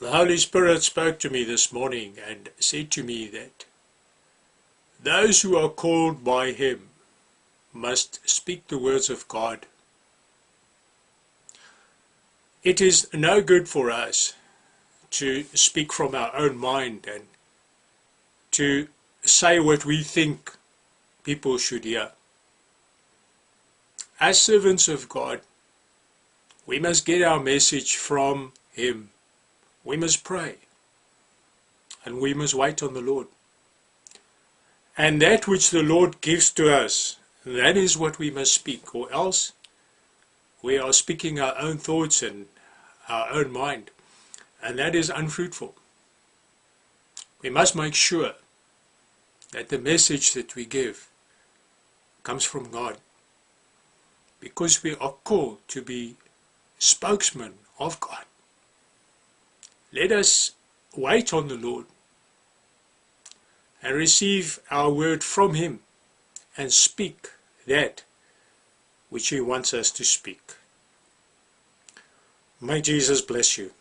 The Holy Spirit spoke to me this morning and said to me that those who are called by Him must speak the words of God. It is no good for us to speak from our own mind and to say what we think people should hear. As servants of God, we must get our message from Him. We must pray. And we must wait on the Lord. And that which the Lord gives to us, that is what we must speak, or else we are speaking our own thoughts and our own mind, and that is unfruitful. We must make sure that the message that we give comes from God, because we are called to be spokesmen of God. Let us wait on the Lord and receive our word from Him and speak that which He wants us to speak. May Jesus bless you.